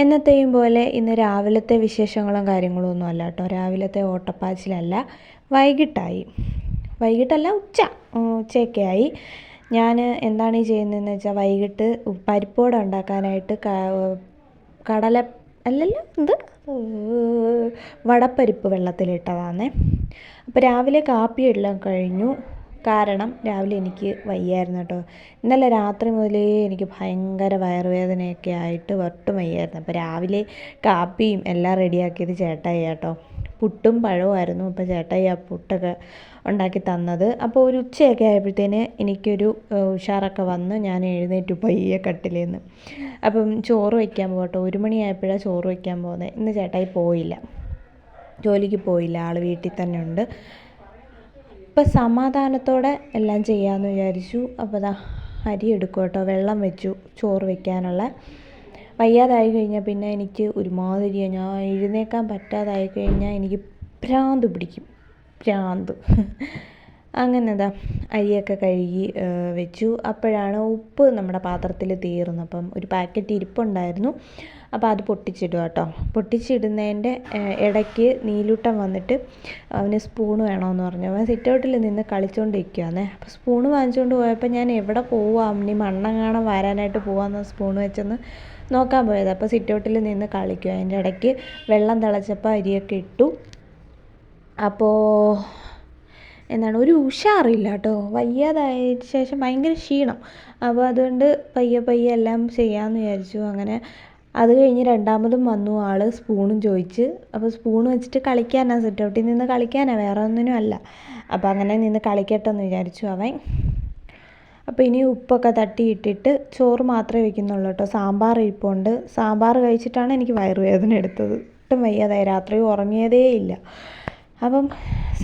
എന്നത്തെയും പോലെ ഇന്ന് രാവിലത്തെ വിശേഷങ്ങളും കാര്യങ്ങളും ഒന്നും അല്ല കേട്ടോ. രാവിലത്തെ ഓട്ടപ്പാച്ചിലല്ല വൈകിട്ടായി. വൈകിട്ടല്ല ഉച്ച ഉച്ചയൊക്കെ ആയി ഞാൻ എന്താണ് ഈ ചെയ്യുന്നതെന്ന് വെച്ചാൽ വൈകിട്ട് പരിപ്പോട ഉണ്ടാക്കാനായിട്ട് കടല അല്ലല്ലോ എന്ത്? വടപ്പരിപ്പ് വെള്ളത്തിലിട്ടതാണേ അപ്പോൾ രാവിലെ കാപ്പിയെല്ലാം കഴിഞ്ഞു. കാരണം രാവിലെ എനിക്ക് വയ്യായിരുന്നു കേട്ടോ. ഇന്നലെ രാത്രി മുതലേ എനിക്ക് ഭയങ്കര വയറുവേദനയൊക്കെ ആയിട്ട് ഒട്ടും വയ്യായിരുന്നു. അപ്പോൾ രാവിലെ കാപ്പിയും എല്ലാം റെഡിയാക്കിയത് ചേട്ടായി കേട്ടോ. പുട്ടും പഴവുമായിരുന്നു അപ്പോൾ ചേട്ടായി ആ പുട്ടൊക്കെ ഉണ്ടാക്കി തന്നത്. അപ്പോൾ ഒരു ഉച്ചയൊക്കെ ആയപ്പോഴത്തേന് എനിക്കൊരു ഉഷാറൊക്കെ വന്ന്. ഞാൻ എഴുന്നേറ്റ് പയ്യെ കട്ടിലേന്ന്. അപ്പം ചോറ് വയ്ക്കാൻ പോകട്ടോ ഒരു മണിയായപ്പോഴാണ് ചോറ് വയ്ക്കാൻ പോകുന്നത്. ഇന്ന് ചേട്ടായി പോയില്ല. ജോലിക്ക് പോയില്ല. ആൾ വീട്ടിൽ തന്നെ ഉണ്ട്. ഇപ്പം സമാധാനത്തോടെ എല്ലാം ചെയ്യാമെന്ന് വിചാരിച്ചു. അപ്പോൾ ദാ അരി എടുക്കും കേട്ടോ. വെള്ളം വെച്ചു ചോറ് വെക്കാനുള്ള. വയ്യാതായി കഴിഞ്ഞാൽ പിന്നെ എനിക്ക് ഒരുമാതിരി ഞാൻ എഴുന്നേക്കാൻ പറ്റാതായി കഴിഞ്ഞാൽ എനിക്ക് ഭ്രാന്ത് പിടിക്കും. ഭ്രാന്ത് അങ്ങനെ ദാ അരിയൊക്കെ കഴുകി വെച്ചു. അപ്പോഴാണ് ഉപ്പ് നമ്മുടെ പാത്രത്തിൽ തീർന്നു. അപ്പം ഒരു പാക്കറ്റ് ഇരിപ്പുണ്ടായിരുന്നു. അപ്പോൾ അത് പൊട്ടിച്ചിടുക കേട്ടോ. പൊട്ടിച്ചിടുന്നതിന്റെ ഇടയ്ക്ക് നീലൂട്ടൻ വന്നിട്ട് അവന് സ്പൂൺ വേണമെന്ന് പറഞ്ഞു. അവൻ സിറ്റൗട്ടിൽ നിന്ന് കളിച്ചുകൊണ്ടിരിക്കുകയാണേ അപ്പോൾ സ്പൂൺ വാങ്ങിച്ചുകൊണ്ട് പോയപ്പോൾ ഞാൻ എവിടെ പോവാം? ഇനി കാണാൻ വരാനായിട്ട് പോവാമെന്ന് സ്പൂൺ വെച്ചെന്ന് നോക്കാൻ പോയത്. അപ്പോൾ സിറ്റൗട്ടിൽ നിന്ന് കളിക്കുക അതിന്റെ ഇടയ്ക്ക് വെള്ളം തിളച്ചപ്പോൾ അരിയൊക്കെ ഇട്ടു. അപ്പോൾ എന്താണ് ഒരു ഉഷാറില്ല കേട്ടോ. വയ്യാതായതിന് ശേഷം ഭയങ്കര ക്ഷീണം. അപ്പോൾ അതുകൊണ്ട് പയ്യെ പയ്യെ എല്ലാം ചെയ്യാമെന്ന് വിചാരിച്ചു. അങ്ങനെ അത് കഴിഞ്ഞ് രണ്ടാമതും വന്നു. ആൾ സ്പൂണും ചോദിച്ച്. അപ്പോൾ സ്പൂൺ വെച്ചിട്ട് കളിക്കാനാണ് സെറ്റ് ഔട്ടിൽ നിന്ന് കളിക്കാനാണ് വേറെ ഒന്നിനും അല്ല. അപ്പോൾ അങ്ങനെ നിന്ന് കളിക്കട്ടെ എന്ന് വിചാരിച്ചു അവൻ. അപ്പോൾ ഇനി ഉപ്പൊക്കെ തട്ടിയിട്ടിട്ട് ചോറ് മാത്രമേ വെക്കുന്നുള്ളൂ കേട്ടോ. സാമ്പാർ ഇരിപ്പുണ്ട്. സാമ്പാർ കഴിച്ചിട്ടാണ് എനിക്ക് വയറുവേദന എടുത്തത്. ഒട്ടും വയ്യാതായി. രാത്രി ഉറങ്ങിയതേ ഇല്ല. അപ്പം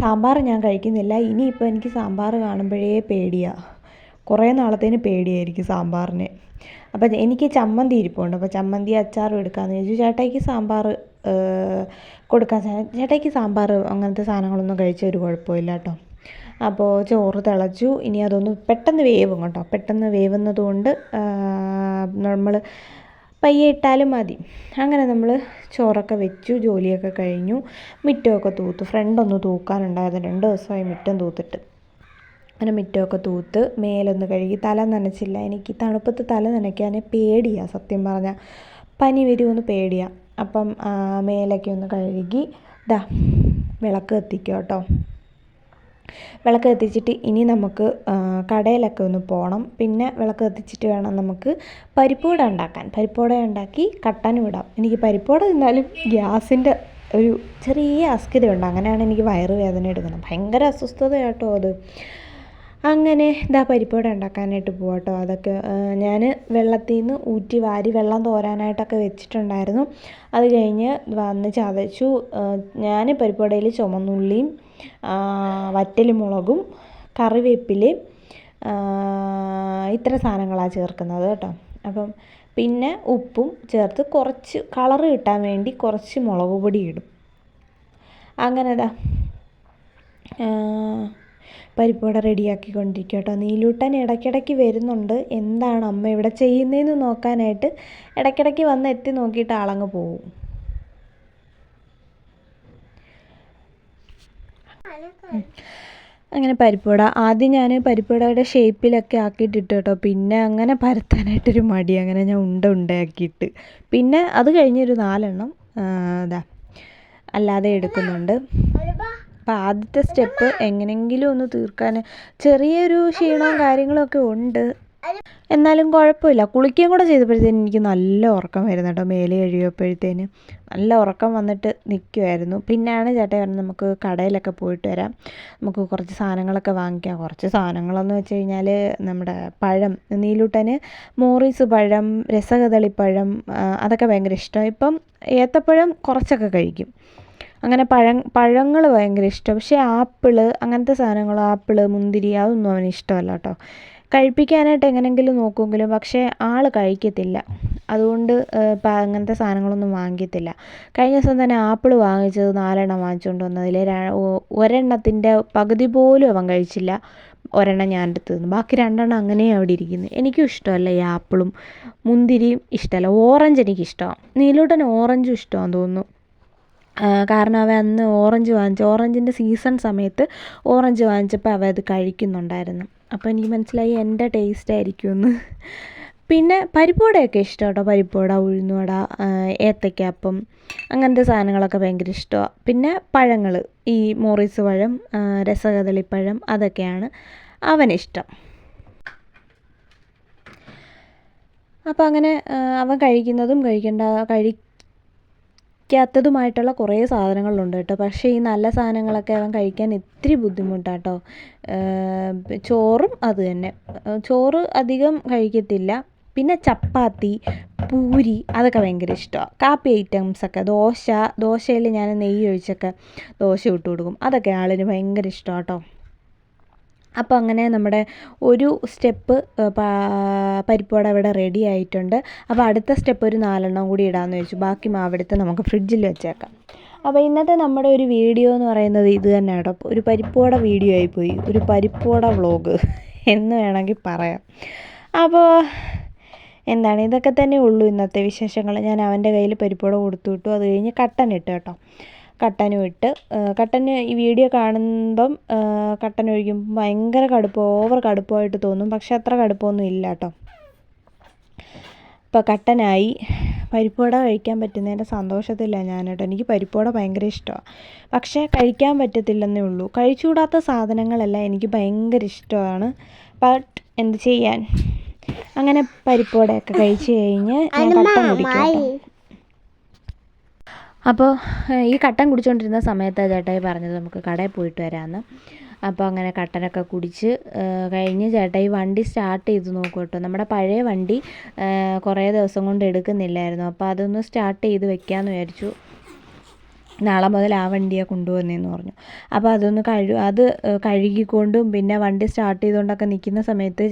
സാമ്പാർ ഞാൻ കഴിക്കുന്നില്ല. ഇനിയിപ്പോൾ എനിക്ക് സാമ്പാർ കാണുമ്പോഴേ പേടിയാണ് കുറേ നാളത്തേന് പേടിയായിരിക്കും സാമ്പാറിന്. അപ്പം എനിക്ക് ചമ്മന്തി ഇരിപ്പുണ്ട്. അപ്പോൾ ചമ്മന്തി അച്ചാറും എടുക്കാമെന്ന് ചോദിച്ചു ചേട്ടായിക്ക് സാമ്പാർ കൊടുക്കാൻ ചേട്ടായിക്ക് സാമ്പാർ അങ്ങനത്തെ സാധനങ്ങളൊന്നും കഴിച്ച ഒരു കുഴപ്പമില്ല കേട്ടോ. അപ്പോൾ ചോറ് തിളച്ചു. ഇനി അതൊന്ന് പെട്ടെന്ന് വേവും കേട്ടോ. പെട്ടെന്ന് വേവുന്നതുകൊണ്ട് നമ്മൾ പയ്യെ ഇട്ടാലും മതി. അങ്ങനെ നമ്മൾ ചോറൊക്കെ വെച്ചു ജോലിയൊക്കെ കഴിഞ്ഞു. മുറ്റമൊക്കെ തൂത്തു ഫ്രണ്ടൊന്ന് തൂക്കാനുണ്ടായിരുന്നു. രണ്ട് ദിവസമായി മുറ്റം തൂത്തിട്ട്. അങ്ങനെ മുറ്റമൊക്കെ തൂത്ത് മേലൊന്ന് കഴുകി തല നനച്ചില്ല. എനിക്ക് തണുപ്പത്ത് തല നനയ്ക്കാൻ പേടിയാ സത്യം പറഞ്ഞാൽ പനി വരുമെന്ന് പേടിയാണ് അപ്പം മേലൊക്കെ ഒന്ന് കഴുകി ദാ വിളക്ക് കത്തിക്കുക കേട്ടോ വിളക്ക് കത്തിച്ചിട്ട് ഇനി നമുക്ക് കടയിലൊക്കെ ഒന്ന് പോകണം പിന്നെ വിളക്ക് കത്തിച്ചിട്ട് വേണം നമുക്ക് പരിപ്പുവട ഉണ്ടാക്കാൻ. പരിപ്പുവട ഉണ്ടാക്കി കട്ടനും ഇടാം എനിക്ക് പരിപ്പുവട തിന്നാലും ഗ്യാസിന്റെ ഒരു ചെറിയ അസ്ഥിതയുണ്ട്. അങ്ങനെയാണ് എനിക്ക് വയറുവേദന എടുക്കുന്നത്. ഭയങ്കര അസ്വസ്ഥത കേട്ടോ അത്. അങ്ങനെ ഇതാ പരിപ്പുവട ഉണ്ടാക്കാനായിട്ട് പോവാം കേട്ടോ അതൊക്കെ ഞാൻ വെള്ളത്തിൽ നിന്ന് ഊറ്റി വാരി വെള്ളം തോരാനായിട്ടൊക്കെ വെച്ചിട്ടുണ്ടായിരുന്നു. അത് കഴിഞ്ഞ് വന്ന് ചതച്ചു. ഞാൻ പരിപ്പുവടയിൽ ചുമന്നുള്ളിയും വറ്റൽമുളകും കറിവേപ്പിലയും ഇത്ര സാധനങ്ങളാണ് ചേർക്കുന്നത് കേട്ടോ. അപ്പം പിന്നെ ഉപ്പും ചേർത്ത് കുറച്ച് കളർ കിട്ടാൻ വേണ്ടി കുറച്ച് മുളക് പൊടി ഇടും. അങ്ങനെ പരിപ്പുവട റെഡിയാക്കിക്കൊണ്ടിരിക്കുക കേട്ടോ. നീലൂട്ടൻ ഇടയ്ക്കിടയ്ക്ക് വരുന്നുണ്ട്. എന്താണ് അമ്മ ഇവിടെ ചെയ്യുന്നതെന്ന് നോക്കാനായിട്ട് ഇടയ്ക്കിടയ്ക്ക് വന്ന് എത്തി നോക്കിയിട്ട് ആളങ്ങ് പോവും. അങ്ങനെ പരിപ്പുവട. ആദ്യം ഞാൻ പരിപ്പുവടയുടെ ഷേപ്പിലൊക്കെ ആക്കിയിട്ടിട്ട് കേട്ടോ. പിന്നെ അങ്ങനെ പരത്താനായിട്ടൊരു മടി. അങ്ങനെ ഞാൻ ഉണ്ട ഉണ്ടയാക്കിയിട്ട്. പിന്നെ അത് കഴിഞ്ഞൊരു നാലെണ്ണം അതാ അല്ലാതെ എടുക്കുന്നുണ്ട്. അപ്പോൾ ആദ്യത്തെ സ്റ്റെപ്പ് എങ്ങനെയെങ്കിലും ഒന്ന് തീർക്കാൻ ചെറിയൊരു ക്ഷീണവും കാര്യങ്ങളൊക്കെ ഉണ്ട്. എന്നാലും കുഴപ്പമില്ല. കുളിക്കുകയും കൂടെ ചെയ്തപ്പോഴത്തേന് എനിക്ക് നല്ല ഉറക്കം വരുന്നു കേട്ടോ. മേലെ കഴിയുമ്പോഴത്തേന് നല്ല ഉറക്കം വന്നിട്ട് നിൽക്കുമായിരുന്നു പിന്നെയാണ് ചേട്ടൻ പറഞ്ഞത് നമുക്ക് കടയിലൊക്കെ പോയിട്ട് വരാം. നമുക്ക് കുറച്ച് സാധനങ്ങളൊക്കെ വാങ്ങിക്കാം. കുറച്ച് സാധനങ്ങളെന്ന് വെച്ച് കഴിഞ്ഞാൽ നമ്മുടെ പഴം നീലൂട്ടന് മോറീസ് പഴം രസകദളിപ്പഴം അതൊക്കെ ഭയങ്കര ഇഷ്ടമാണ് ഇപ്പം ഏത്തപ്പഴം കുറച്ചൊക്കെ കഴിക്കും. അങ്ങനെ പഴം പഴങ്ങൾ ഭയങ്കര ഇഷ്ടം. പക്ഷേ ആപ്പിൾ അങ്ങനത്തെ സാധനങ്ങൾ ആപ്പിൾ മുന്തിരി അതൊന്നും അവന് ഇഷ്ടമല്ല കേട്ടോ. കഴിപ്പിക്കാനായിട്ട് എങ്ങനെങ്കിലും നോക്കുമെങ്കിലും പക്ഷേ ആൾ കഴിക്കത്തില്ല. അതുകൊണ്ട് അങ്ങനത്തെ സാധനങ്ങളൊന്നും വാങ്ങിക്കത്തില്ല. കഴിഞ്ഞ ദിവസം തന്നെ ആപ്പിൾ വാങ്ങിച്ചത് നാലെണ്ണം വാങ്ങിച്ചുകൊണ്ട് വന്നതിൽ ഒരെണ്ണത്തിന്റെ പകുതി പോലും അവൻ കഴിച്ചില്ല. ഒരെണ്ണം ഞാൻ എടുത്ത് തന്നു. ബാക്കി രണ്ടെണ്ണം അങ്ങനെ അവിടെ ഇരിക്കുന്നു. എനിക്കും ഇഷ്ടമല്ല ഈ ആപ്പിളും. മുന്തിരിയും ഇഷ്ടമല്ല. ഓറഞ്ച് എനിക്കിഷ്ടമാണ് നീലൂട്ടന് ഓറഞ്ചും ഇഷ്ടമാണെന്ന് തോന്നുന്നു. കാരണം അവൻ അന്ന് ഓറഞ്ച് വാങ്ങിച്ചു ഓറഞ്ചിന്റെ സീസൺ സമയത്ത് ഓറഞ്ച് വാങ്ങിച്ചപ്പോൾ അവ അത് കഴിക്കുന്നുണ്ടായിരുന്നു. അപ്പോൾ എനിക്ക് മനസ്സിലായി എന്റെ ടേസ്റ്റ് ആയിരിക്കുമെന്ന്. പിന്നെ പരിപ്പുവടയൊക്കെ ഇഷ്ടം കേട്ടോ പരിപ്പുവട ഉഴുന്നുവട ഏത്തയ്ക്കാപ്പം അങ്ങനത്തെ സാധനങ്ങളൊക്കെ ഭയങ്കര ഇഷ്ടമാണ് പിന്നെ പഴങ്ങൾ ഈ മോറീസ് പഴം രസകദളിപ്പഴം അതൊക്കെയാണ് അവനിഷ്ടം. അപ്പോൾ അങ്ങനെ അവൻ കഴിക്കുന്നതും കഴിക്കേണ്ട കഴിക്കാത്തതുമായിട്ടുള്ള കുറേ സാധനങ്ങളുണ്ട് കേട്ടോ. പക്ഷേ ഈ നല്ല സാധനങ്ങളൊക്കെ അവൻ കഴിക്കാൻ ഇത്തിരി ബുദ്ധിമുട്ടാട്ടോ. ചോറും അത് തന്നെ. ചോറ് അധികം കഴിക്കത്തില്ല. പിന്നെ ചപ്പാത്തി പൂരി അതൊക്കെ ഭയങ്കര ഇഷ്ടമാണ് കാപ്പി ഐറ്റംസൊക്കെ ദോശ ദോശയിൽ ഞാൻ നെയ്യ് ഒഴിച്ചൊക്കെ ദോശ ഇട്ട് കൊടുക്കും. അതൊക്കെ ആളിന് ഭയങ്കര ഇഷ്ടമാണ് കേട്ടോ അപ്പോൾ അങ്ങനെ നമ്മുടെ ഒരു സ്റ്റെപ്പ് പരിപ്പോടെ ഇവിടെ റെഡി ആയിട്ടുണ്ട്. അപ്പോൾ അടുത്ത സ്റ്റെപ്പ് ഒരു നാലെണ്ണം കൂടി ഇടാമെന്ന് വെച്ചു ബാക്കി മാവെടുത്ത് നമുക്ക് ഫ്രിഡ്ജിൽ വെച്ചേക്കാം. അപ്പോൾ ഇന്നത്തെ നമ്മുടെ ഒരു വീഡിയോ എന്ന് പറയുന്നത് ഇത് തന്നെ കേട്ടോ. ഒരു പരിപ്പോട വീഡിയോ ആയിപ്പോയി. ഒരു പരിപ്പോട വ്ളോഗ് എന്ന് വേണമെങ്കിൽ പറയാം. അപ്പോൾ എന്താണ്? ഇതൊക്കെ തന്നെ ഉള്ളൂ ഇന്നത്തെ വിശേഷങ്ങൾ. ഞാൻ അവന്റെ കയ്യിൽ പരിപ്പോട കൊടുത്തു വിട്ടു. അത് കഴിഞ്ഞ് കട്ടൻ ഇട്ട് കേട്ടോ. കട്ടനും ഇട്ട് കട്ടന് ഈ വീഡിയോ കാണുമ്പം കട്ടൻ ഒഴിക്കുമ്പോൾ ഭയങ്കര കടുപ്പം ഓവർ കടുപ്പമായിട്ട് തോന്നും. പക്ഷെ അത്ര കടുപ്പമൊന്നും ഇല്ല കേട്ടോ. ഇപ്പോൾ കട്ടനായി. പരിപ്പുവട കഴിക്കാൻ പറ്റുന്നതിന്റെ സന്തോഷത്തിലാണ് ഞാൻ കേട്ടോ. എനിക്ക് പരിപ്പുവട ഭയങ്കര ഇഷ്ടമാണ് പക്ഷേ കഴിക്കാൻ പറ്റത്തില്ലെന്നേ ഉള്ളൂ. കഴിച്ചുകൂടാത്ത സാധനങ്ങളെല്ലാം എനിക്ക് ഭയങ്കര ഇഷ്ടമാണ്. ബട്ട് എന്ത് ചെയ്യാൻ? അങ്ങനെ പരിപ്പുവടയൊക്കെ കഴിച്ച് കഴിഞ്ഞ് ഞാൻ കട്ടൻ കുടിക്കാം. അപ്പോൾ ഈ കട്ടൻ കുടിച്ചുകൊണ്ടിരുന്ന സമയത്ത് ചേട്ടായി പറഞ്ഞത് നമുക്ക് കടയിൽ പോയിട്ട് വരാമെന്ന് അപ്പോൾ അങ്ങനെ കട്ടനൊക്കെ കുടിച്ച് കഴിഞ്ഞ് ചേട്ടായി വണ്ടി സ്റ്റാർട്ട് ചെയ്ത് നോക്കും കേട്ടോ. നമ്മുടെ പഴയ വണ്ടി കുറേ ദിവസം കൊണ്ട് എടുക്കുന്നില്ലായിരുന്നു. അപ്പോൾ അതൊന്ന് സ്റ്റാർട്ട് ചെയ്ത് വെക്കാമെന്ന് വിചാരിച്ചു. നാളെ മുതൽ ആ വണ്ടിയാണ് കൊണ്ടുവന്നതെന്ന് പറഞ്ഞു. അപ്പോൾ അതൊന്ന് കഴു അത് കഴുകിക്കൊണ്ടും പിന്നെ വണ്ടി സ്റ്റാർട്ട് ചെയ്തുകൊണ്ടൊക്കെ നിൽക്കുന്ന സമയത്ത്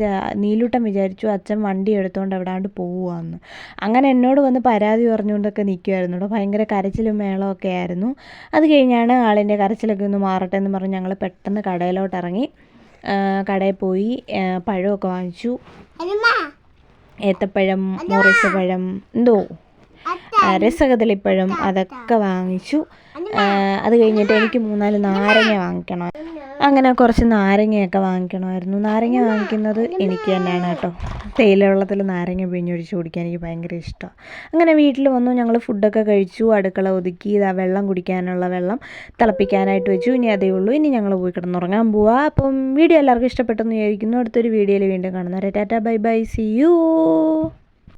നീലൂട്ടം വിചാരിച്ചു അച്ഛൻ വണ്ടി എടുത്തുകൊണ്ട് എവിടാണ്ട് പോവുകയെന്ന് അങ്ങനെ എന്നോട് വന്ന് പരാതി പറഞ്ഞുകൊണ്ടൊക്കെ നിൽക്കുമായിരുന്നു കേട്ടോ ഭയങ്കര കരച്ചിലും മേളമൊക്കെ ആയിരുന്നു. അത് കഴിഞ്ഞാണ് ആളിന്റെ കരച്ചിലൊക്കെ ഒന്ന് മാറട്ടെ എന്ന് പറഞ്ഞ് ഞങ്ങൾ പെട്ടെന്ന് കടയിലോട്ട് ഇറങ്ങി കടയിൽ പോയി പഴമൊക്കെ വാങ്ങിച്ചു. ഏത്തപ്പഴം മുറിച്ച പഴം എന്തോ. രസകദളിപ്പഴം അതൊക്കെ വാങ്ങിച്ചു. അത് കഴിഞ്ഞിട്ട് എനിക്ക് മൂന്നാൽ നാരങ്ങ വാങ്ങിക്കണം. അങ്ങനെ കുറച്ച് നാരങ്ങയൊക്കെ വാങ്ങിക്കണമായിരുന്നു. നാരങ്ങ വാങ്ങിക്കുന്നത് എനിക്ക് തന്നെയാണ് കേട്ടോ. തേയില വെള്ളത്തിൽ നാരങ്ങ പിഴിഞ്ഞൊഴിച്ച് കുടിക്കാൻ എനിക്ക് ഭയങ്കര ഇഷ്ടമാണ്. അങ്ങനെ വീട്ടിൽ വന്നു ഞങ്ങൾ ഫുഡൊക്കെ കഴിച്ചു അടുക്കള ഒതുക്കി ഇതാ വെള്ളം കുടിക്കാനുള്ള വെള്ളം തിളപ്പിക്കാനായിട്ട് വെച്ചു. ഇനി അതേ ഉള്ളൂ. ഇനി ഞങ്ങൾ പോയി കിടന്നുറങ്ങാൻ പോവാ. അപ്പം വീഡിയോ എല്ലാവർക്കും ഇഷ്ടപ്പെട്ടെന്ന് വിചാരിക്കുന്നു. അടുത്തൊരു വീഡിയോയിൽ വീണ്ടും കാണുന്നവരെ tata bye bye see you.